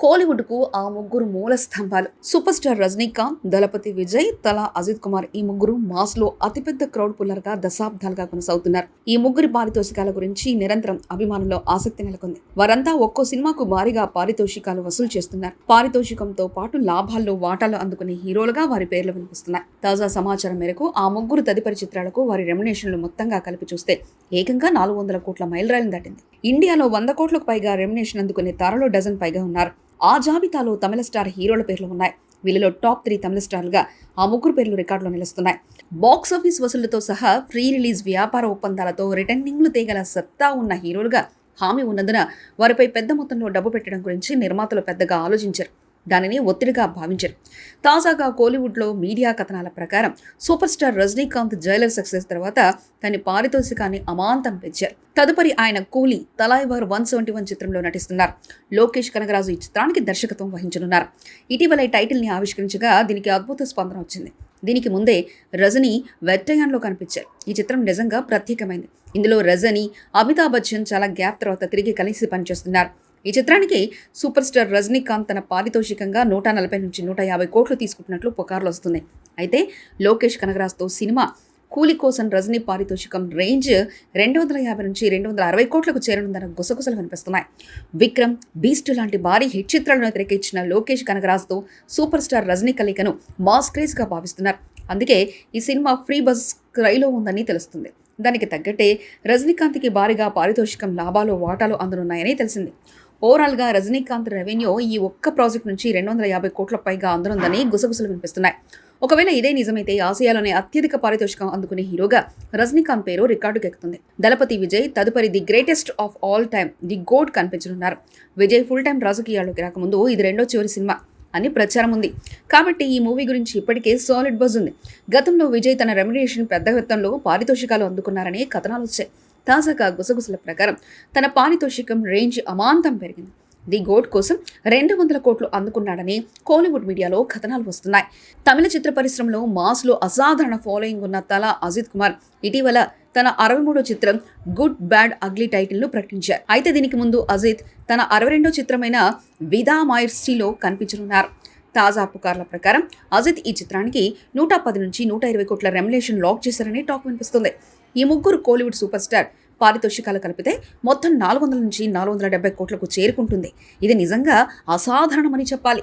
కోలీవుడ్కు ఆ ముగ్గురు మూల స్తంభాలు. సూపర్ స్టార్ రజనీకాంత్ దళపతి విజయ్ తలా అజిత్ కుమార్ ఈ ముగ్గురు మాస్లో అతిపెద్ద క్రౌడ్ పుల్లర్గా దశాబ్దాలుగా కొనసాగుతున్నారు. ఈ ముగ్గురి పారితోషికాల గురించి నిరంతరం అభిమానుల్లో ఆసక్తి నెలకొంది. వారంతా ఒక్కో సినిమాకు భారీగా పారితోషికాలు వసూలు చేస్తున్నారు. పారితోషికంతో పాటు లాభాల్లో వాటాలు అందుకునే హీరోలుగా వారి పేర్లు వినిపిస్తున్నాయి. తాజా సమాచారం మేరకు ఆ ముగ్గురు తదుపరి చిత్రాలకు వారి రెమ్యునేషన్లు మొత్తంగా కలిపి చూస్తే ఏకంగా నాలుగు వందల కోట్ల మైలురాయిని దాటింది. ఇండియాలో వంద కోట్లకు పైగా రెమ్యునేషన్ అందుకునే తారలో డజన్ పైగా ఉన్నారు. ఆ జాబితాలో తమిళ స్టార్ హీరోల పేర్లు ఉన్నాయి. వీళ్ళలో టాప్ త్రీ తమిళ స్టార్లుగా ఆ ముగ్గురు పేర్లు రికార్డులో నిలుస్తున్నాయి. బాక్స్ ఆఫీస్ వసూళ్ళతో సహా ప్రీ రిలీజ్ వ్యాపార ఒప్పందాలతో రిటర్నింగ్లు తేగల సత్తా ఉన్న హీరోలుగా హామీ ఉన్నందున వారిపై పెద్ద మొత్తంలో డబ్బు పెట్టడం గురించి నిర్మాతలు పెద్దగా ఆలోచించారు. దానిని ఒత్తిడిగా భావించారు. తాజాగా కోలీవుడ్లో మీడియా కథనాల ప్రకారం super star Rajinikanth Jailer success తర్వాత తన పారితోషికాన్ని అమాంతం పెంచారు. తదుపరి ఆయన కూలీ తలాయివార్ వన్ సెవెంటీ వన్ చిత్రంలో నటిస్తున్నారు. లోకేష్ కనగరాజు ఈ చిత్రానికి దర్శకత్వం వహించనున్నారు. ఇటీవల ఈ టైటిల్ని ఆవిష్కరించగా దీనికి అద్భుత స్పందన వచ్చింది. దీనికి ముందే రజని వెట్టయాన్లో కనిపించారు. ఈ చిత్రం నిజంగా ప్రత్యేకమైంది. ఇందులో రజని అమితాబ్ బచ్చన్ చాలా గ్యాప్ తర్వాత తిరిగి కలిసి పనిచేస్తున్నారు. ఈ చిత్రానికి సూపర్ స్టార్ రజనీకాంత్ తన పారితోషికంగా నూట నలభై నుంచి నూట యాభై కోట్లు తీసుకుంటున్నట్లు పుకార్లు వస్తున్నాయి. అయితే లోకేష్ కనగరాజ్తో సినిమా కూలి కోసం రజనీ పారితోషికం రేంజ్ రెండు వందల యాభై నుంచి రెండు వందల అరవై కోట్లకు చేరనుందన్న గుసగుసలు కనిపిస్తున్నాయి విక్రమ్ బీస్ట్ లాంటి భారీ హిట్ చిత్రాలను తెరకెచ్చిన లోకేష్ కనగరాజ్తో సూపర్ స్టార్ రజనీ కలయికను మాస్ క్రేజ్గా భావిస్తున్నారు. అందుకే ఈ సినిమా ఫ్రీ బస్ క్రైలో ఉందని తెలుస్తుంది. దానికి తగ్గట్టే రజనీకాంత్కి భారీగా పారితోషికం లాభాలు వాటాలు అందనున్నాయని తెలిసింది. ఓవరాల్గా రజనీకాంత్ రెవెన్యూ ఈ ఒక్క ప్రాజెక్ట్ నుంచి రెండు వందల యాభై కోట్ల పైగా అందనుందని గుసగుసలు వినిపిస్తున్నాయి. ఒకవేళ ఇదే నిజమైతే ఆసియాలోనే అత్యధిక పారితోషికం అందుకునే హీరోగా రజనీకాంత్ పేరు రికార్డుకెక్కుతుంది దళపతి విజయ్ తదుపరి the greatest of all time the goat కనిపించనున్నారు. Vijay full time రాజకీయాల్లోకి రాకముందు ఇది రెండో చివరి సినిమా అని ప్రచారం ఉంది. కాబట్టి ఈ మూవీ గురించి ఇప్పటికే సాలిడ్ బజ్ ఉంది. గతంలో విజయ్ తన రెమ్యునేషన్ పెద్ద మొత్తంలో పారితోషికాలు అందుకున్నారని కథనాలు వచ్చాయి. తాజాగా గుసగుసల ప్రకారం తన పారితోషికం రేంజ్ అమాంతం పెరిగింది. ది గోడ్ కోసం రెండు వందల కోట్లు అందుకున్నాడని కోలీవుడ్ మీడియాలో కథనాలు వస్తున్నాయి. తమిళ చిత్ర పరిశ్రమలో మాస్లో అసాధారణ ఫాలోయింగ్ ఉన్న తల అజిత్ కుమార్ ఇటీవల తన అరవై మూడో చిత్రం గుడ్ బ్యాడ్ అగ్లీ టైటిల్ను ప్రకటించారు. అయితే దీనికి ముందు అజిత్ తన అరవై రెండో చిత్రమైన విదా మైర్సీలో కనిపించనున్నారు. తాజా పుకార్ల ప్రకారం అజిత్ ఈ చిత్రానికి నూట పది నుంచి నూట ఇరవై కోట్ల రెమ్యులేషన్ లాక్ చేశారని టాక్ వినిపిస్తుంది. ఈ ముగ్గురు కోలీవుడ్ సూపర్ స్టార్ పారితోషికాలు కలిపితే మొత్తం నాలుగు వందల నుంచి నాలుగు వందల డెబ్బై కోట్లకు చేరుకుంటుంది. ఇది నిజంగా అసాధారణమని చెప్పాలి.